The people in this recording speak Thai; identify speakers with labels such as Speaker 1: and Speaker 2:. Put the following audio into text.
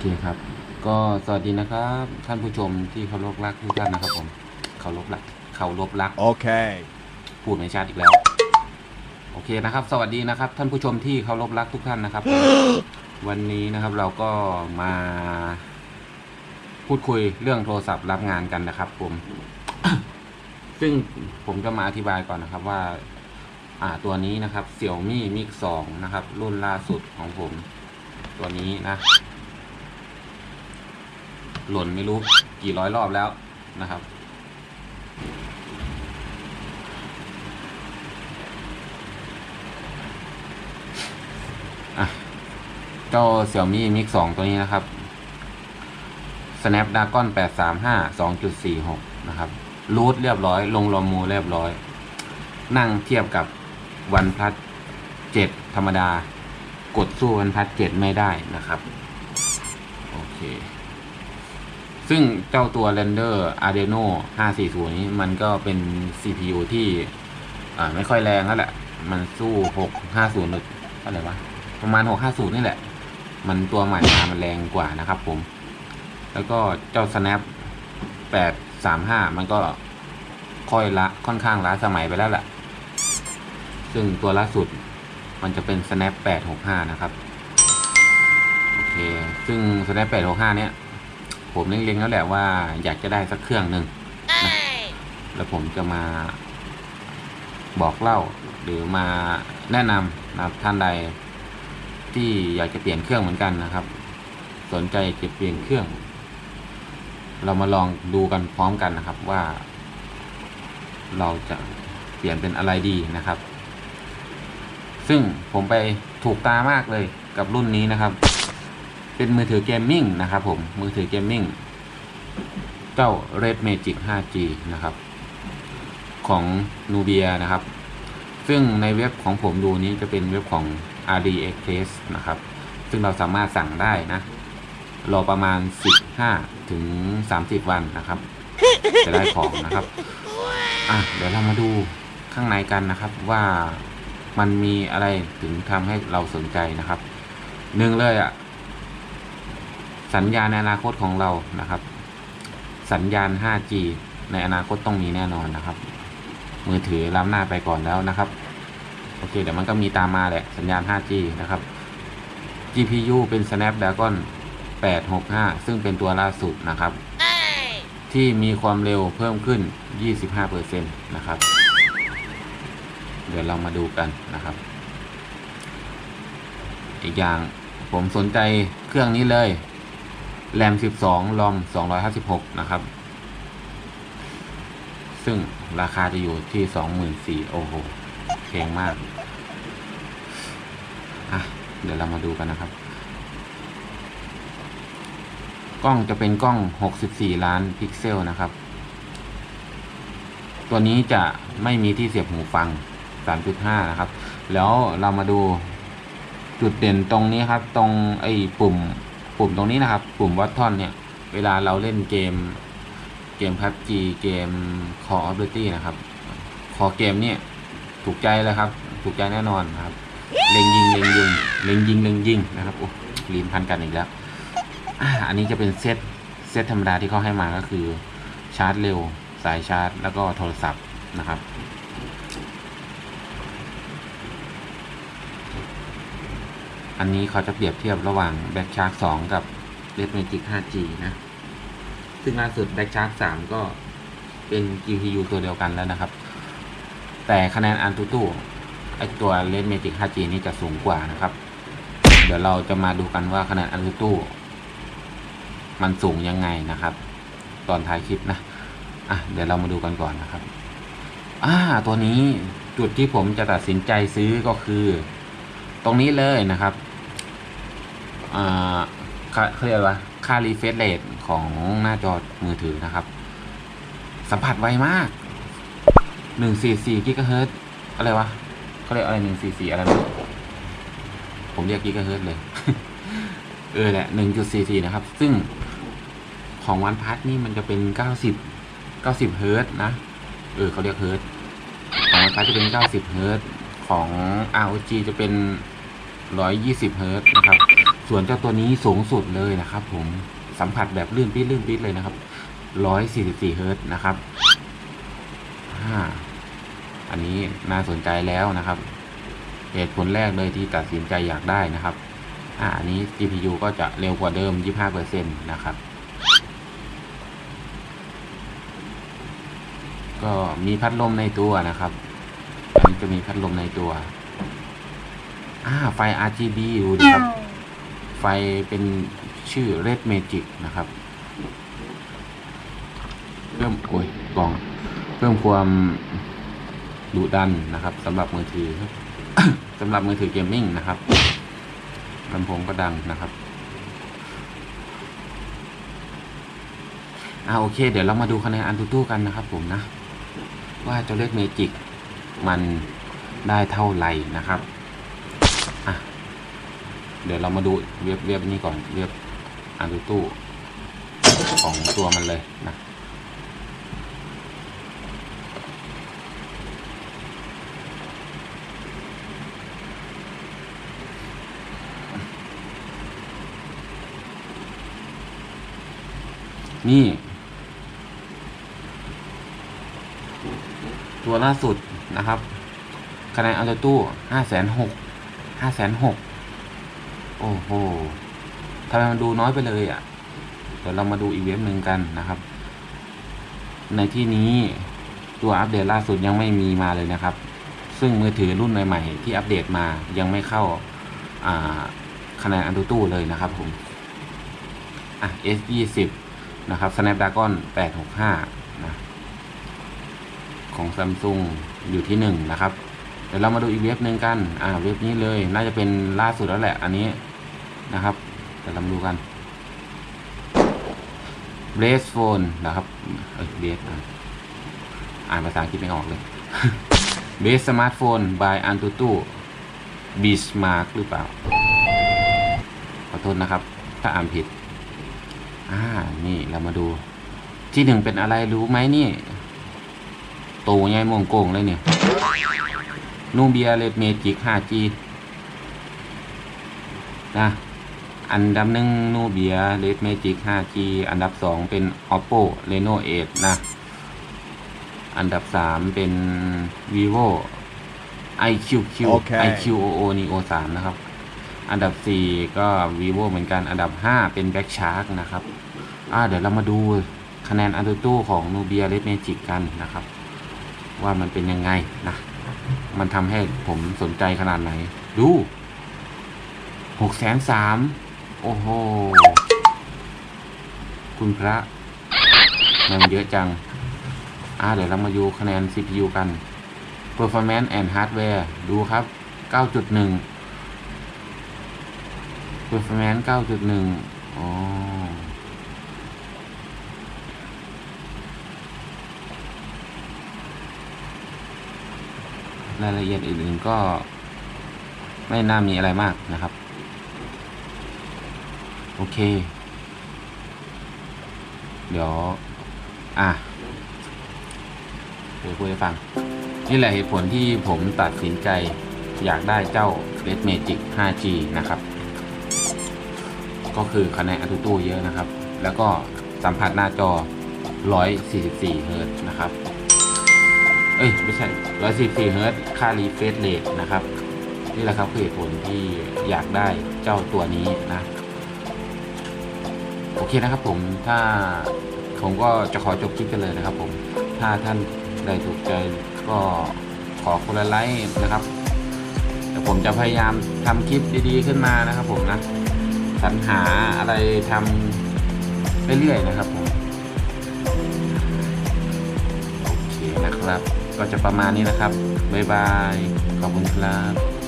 Speaker 1: เคครับ ก็สวัสดีนะครับ ท่านผู้ชมที่เคารพรักทุกท่านนะครับผมเคารพรักเคารพรัก
Speaker 2: Okay.
Speaker 1: พูดไม่ชัดอีกแล้ว โอเคนะครับ สวัสดีนะครับ ท่านผู้ชมที่เคารพรักทุกท่านนะครับวันนี้นะครับเราก็มา พูดคุยเรื่องโทรศัพท์รับงานกันนะครับ ผม ซึ่งผมจะมาอธิบายก่อนนะครับว่า อ่าตัวนี้นะครับ Xiaomi Mix 2 นะครับ รุ่นล่าสุดของผม ตัวนี้นะ หล่นไม่รู้กี่ร้อยรอบแล้วนะครับอะเจ้า Xiaomi Mix 2ตัวนี้นะครับ Snapdragon 835 2.46 นะครับ รูทเรียบร้อย ลงลอมูเรียบร้อย นั่งเทียบกับวันพัด7ธรรมดา กดสู้วันพัด7ไม่ได้นะครับ โอเค ซึ่งเจ้าตัว Render Adreno 540 นี้มันก็เป็น CPU ที่ไม่ค่อยแรงแล้วแหละ มันสู้ 650หรืออะไรวะ ประมาณ 650 นี่แหละ มันตัวใหม่มามันแรงกว่านะครับผม แล้วก็เจ้า Snap 835 มันก็ค่อยละค่อนข้างล้าสมัยไปแล้วแหละ ซึ่งตัวล่าสุดมันจะเป็น Snap 865 นะครับ โอเค ซึ่ง Snap 865 เนี่ย ผมเล็งๆแล้วแหละว่าอยากจะได้สักเครื่องหนึ่งนะแล้วผมจะมาบอกเล่าหรือมาแนะนำนะครับท่านใด ที่อยากจะเปลี่ยนเครื่องเหมือนกันนะครับ สนใจจะเปลี่ยนเครื่อง เรามาลองดูกันพร้อมกันนะครับว่า เราจะเปลี่ยนเป็นอะไรดีนะครับ ซึ่งผมไปถูกตามากเลยกับรุ่นนี้นะครับ เป็นมือถือเกมมิ่งนะครับผม มือถือเกมมิ่ง เจ้า Red Magic 5G นะครับ ของ Nubia นะครับ ซึ่งในเว็บของผมดูนี้จะเป็นเว็บของ RDXpress นะครับ ซึ่งเราสามารถสั่งได้นะ รอประมาณ 15 ถึง 30 วันนะครับ จะได้ของนะครับ อะ เดี๋ยวเรามาดูข้างในกันนะครับว่ามันมีอะไรถึงทำให้เราสนใจนะครับหนึ่งเลยอะ่ะ สัญญาณในอนาคตของเรานะครับ สัญญาณ 5G ในอนาคตต้องมีแน่นอนนะครับ มือถือล้ำหน้าไปก่อนแล้วนะครับ โอเค เดี๋ยวมันก็มีตามมาแหละ สัญญาณ 5G นะครับ GPU เป็น Snapdragon 865 ซึ่งเป็นตัวล่าสุดนะครับ ที่มีความเร็วเพิ่มขึ้น 25%นะครับ เดี๋ยวเรามาดูกันนะครับ อีกอย่างผมสนใจเครื่องนี้เลย แรม 12ลอม 256 นะครับ ซึ่งราคาจะอยู่ที่ 24,000โอ้โหแพงมาก อะ เดี๋ยวเรามาดูกันนะครับ กล้องจะเป็นกล้อง 64 ล้านพิกเซลนะครับ ตัวนี้จะไม่มีที่เสียบหูฟัง 3.5 นะครับ แล้วเรามาดูจุดเด่นตรงนี้ครับ ตรงไอ้ปุ่ม ปุ่มตรงนี้นะครับ ปุ่มวัตทอนเนี่ย เวลาเราเล่นเกมเกม PUBG เกม Call of Duty นะครับ คอเกมเนี่ยถูกใจเลยครับ ถูกใจแน่นอนครับ เล็งยิงเล็งยิงเล็งยิงเล็งยิงนะครับโอ้ลีนพันกันอีกแล้วอันนี้จะเป็นเซตเซตธรรมดาที่เขาให้มาก็คือชาร์จเร็ว สายชาร์จ แล้วก็โทรศัพท์นะครับ อันนี้เขาจะเปรียบเทียบระหว่าง Black Shark 2กับ Red Magic 5G นะ ซึ่งล่าสุด Black Shark 3ก็เป็น GPU ตัวเดียวกันแล้วนะครับ แต่คะแนนอันตุตุไอตัว Red Magic 5G นี่จะสูงกว่านะครับ เดี๋ยวเราจะมาดูกันว่าคะแนนอันตุตุมันสูงยังไงนะครับ ตอนท้ายคลิปนะ อะ เดี๋ยวเรามาดูกันก่อนนะครับ อ่า ตัวนี้จุดที่ผมจะตัดสินใจซื้อก็คือ ตรงนี้เลยนะครับ อ่าเขาเรียกว่าค่ารีเฟรชเรทของหน้าจอมือถือนะครับ สัมผัสไวมากหนึ่งสี่สี่กิกะเฮิรตอะไรวะเขาเรียกอะไรหนึ่งสี่สี่อะไรไม่รู้ผมเรียกกิกะเฮิรตเลย เออแหละหนึ่งจุดสี่สี่นะครับ ซึ่งของวันพัทนี่มันจะเป็นเก้าสิบเก้าสิบเฮิรตนะ เออเขาเรียกเฮิรตของวันพัทจะเป็นเก้าสิบเฮิรตของ ROG จะเป็นร้อยยี่สิบเฮิรตนะครับ ส่วนเจ้าตัวนี้สูงสุดเลยนะครับ ผมสัมผัสแบบลื่นปิดลื่นปิดเลยนะครับ144เฮิร์ตซ์นะครับอ่าอันนี้น่าสนใจแล้วนะครับ เหตุผลแรกเลยที่ตัดสินใจอยากได้นะครับ อ่าอันนี้ GPU ก็จะเร็วกว่าเดิม 25%นะครับ ก็มีพัดลมในตัวนะครับอันนี้จะมีพัดลมในตัว อ่า ไฟ RGB ดูดิครับ ไฟเป็นชื่อ Red Magic นะครับ เพิ่มโอ้ยกล่อง เพิ่มความดุดันนะครับสำหรับมือถือสำหรับมือถือเกมมิ่งนะครับลำโพงก็ดังนะครับอ่าโอเค เดี๋ยวเรามาดูคะแนนอันตูตู้กันนะครับผมนะ ว่าเจ้าเลขเมจิกมันได้เท่าไหร่นะครับ เดี๋ยวเรามาดูเว็บเว็บนี้ก่อนเว็บอันตูตู้ของตัวมันเลยนะนี่ ตัวล่าสุดนะครับคะแนนอัลตตู้ห้าแสนหกห้าแสนหก โอ้โหทำไมมันดูน้อยไปเลยอะ่ะ เดี๋ยวเรามาดูอีกเว็บหนึ่งกันนะครับ ในที่นี้ตัวอัปเดตล่าสุดยังไม่มีมาเลยนะครับ ซึ่งมือถือรุ่นใหม่ๆที่อัปเดตมายังไม่เข้าอ่าคะแนนอันตูตู้เลยนะครับผม อะ S ยี่สิบนะครับ Snapdragon 865 นะ ของ Samsung อยู่ที่หนึ่งนะครับ เดี๋ยวเรามาดูอีกเว็บหนึ่งกัน อ่า เว็บนี้เลย น่าจะเป็นล่าสุดแล้วแหละ อันนี้ นะครับเดี๋ยวเราดูกัน b r a c e Phone นะครับเอ้ย b r a c e อ่านภาษาอังกฤษไม่ออกเลย b r a c e Smartphone by Antutu Bismarck หรือเปล่า ขอโทษนะครับ ถ้าอ่านผิด อ่า นี่เรามาดู ที่หนึ่งเป็นอะไรรู้ไหมนี่โตใหญ่มงโกงเลยเนี่ย นูเบียเลดเมจิก 5G นะ อันดับหนึ่งนูเบียเลดเมจิก 5G อันดับสองเป็น oppo reno 8 นะ อันดับสามเป็น vivo iQQ
Speaker 2: โอเค
Speaker 1: iQOO neo 3 นะครับ อันดับ4ก็ vivo เหมือนกัน อันดับ5เป็น black shark นะครับ อ่า เดี๋ยวเรามาดูคะแนนอันตู้ของ Nubia Red Magic กันนะครับ ว่ามันเป็นยังไงนะ มันทำให้ผมสนใจขนาดไหน ดูหกแสนสาม โอ้โห คุณพระมันเยอะจัง อ่าเดี๋ยวเรามาดูคะแนน CPU กัน Performance and Hardware ดูครับ 9.1 performance 9.1 อ๋อ รายละเอียดอื่นๆก็ไม่น่ามีอะไรมากนะครับ โอเค เดี๋ยว อะเดี๋ยวพูดให้ฟัง นี่แหละเหตุผลที่ผมตัดสินใจอยากได้เจ้า Red Magic 5G นะครับ ก็คือคะแนนอัตุตู้เยอะนะครับ แล้วก็สัมผัสหน้าจอ 144 เฮิร์ตนะครับ เอ้ย ไม่ใช่ 144 เฮิร์ตค่ารีเฟรชเรทนะครับ นี่แหละครับคือเหตุผลที่อยากได้เจ้าตัวนี้นะ โอเคนะครับผมถ้าผมก็จะขอจบคลิปกันเลยนะครับผมถ้าท่านใดถูกใจก็ขอคนละไลค์นะครับเดี๋ยวผมจะพยายามทำคลิปดีๆขึ้นมานะครับ ผมนะสรรหาอะไรทำเรื่อยๆนะครับผมโอเคนะครับ ก็จะประมาณนี้นะครับบ๊ายบายขอบคุณครับ